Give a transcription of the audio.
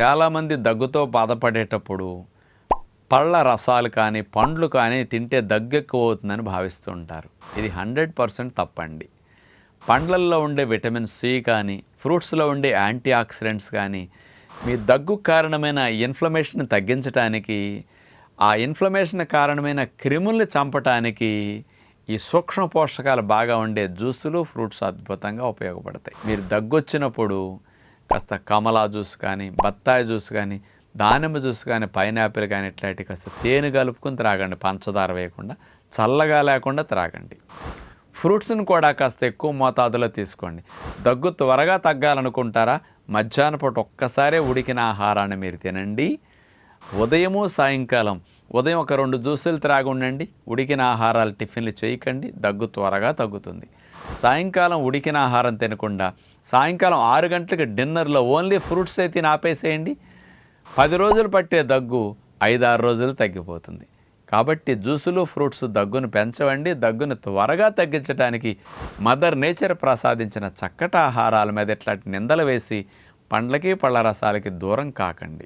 చాలామంది దగ్గుతో బాధపడేటప్పుడు పళ్ళ రసాలు కానీ పండ్లు కానీ తింటే దగ్గు ఎక్కువ అవుతుందని భావిస్తూ ఉంటారు. ఇది హండ్రెడ్ పర్సెంట్ తప్పండి. పండ్లల్లో ఉండే విటమిన్ సి కానీ ఫ్రూట్స్లో ఉండే యాంటీ ఆక్సిడెంట్స్ కానీ మీ దగ్గు కారణమైన ఇన్ఫ్లమేషన్ తగ్గించడానికి ఆ ఇన్ఫ్లమేషన్ కారణమైన క్రిముల్ని చంపటానికి ఈ సూక్ష్మ పోషకాలు బాగా ఉండే జ్యూసులు ఫ్రూట్స్ అద్భుతంగా ఉపయోగపడతాయి. మీరు దగ్గు వచ్చినప్పుడు కాస్త కమలా జ్యూస్ కానీ బత్తాయి జ్యూస్ కానీ దానిమ్మ జ్యూస్ కానీ పైనాపిల్ కానీ ఇట్లాంటి కాస్త తేనె కలుపుకొని త్రాగండి పంచదార వేయకుండా చల్లగా లేకుండా త్రాగండి. ఫ్రూట్స్ని కూడా కాస్త ఎక్కువ మోతాదులో తీసుకోండి. దగ్గు త్వరగా తగ్గాలనుకుంటారా? మధ్యాహ్న పూట ఒక్కసారే ఉడికిన ఆహారాన్ని మీరు తినండి. ఉదయము సాయంకాలం ఉదయం ఒక రెండు జ్యూసులు త్రాగుండండి ఉడికిన ఆహారాలు టిఫిన్లు చేయకండి దగ్గు త్వరగా తగ్గుతుంది. సాయంకాలం ఉడికిన ఆహారం తినకుండా సాయంకాలం ఆరు గంటలకు డిన్నర్లో ఓన్లీ ఫ్రూట్స్ అయితే తిని ఆపేసేయండి. పది రోజులు పట్టే దగ్గు ఐదారు రోజులు తగ్గిపోతుంది. కాబట్టి జ్యూసులు ఫ్రూట్స్ దగ్గును పెంచవండి దగ్గును త్వరగా తగ్గించడానికి మదర్ నేచర్ ప్రసాదించిన చక్కటి ఆహారాల మీద ఇట్లాంటి నిందలు వేసి పండ్లకి పళ్ళ రసాలకి దూరం కాకండి.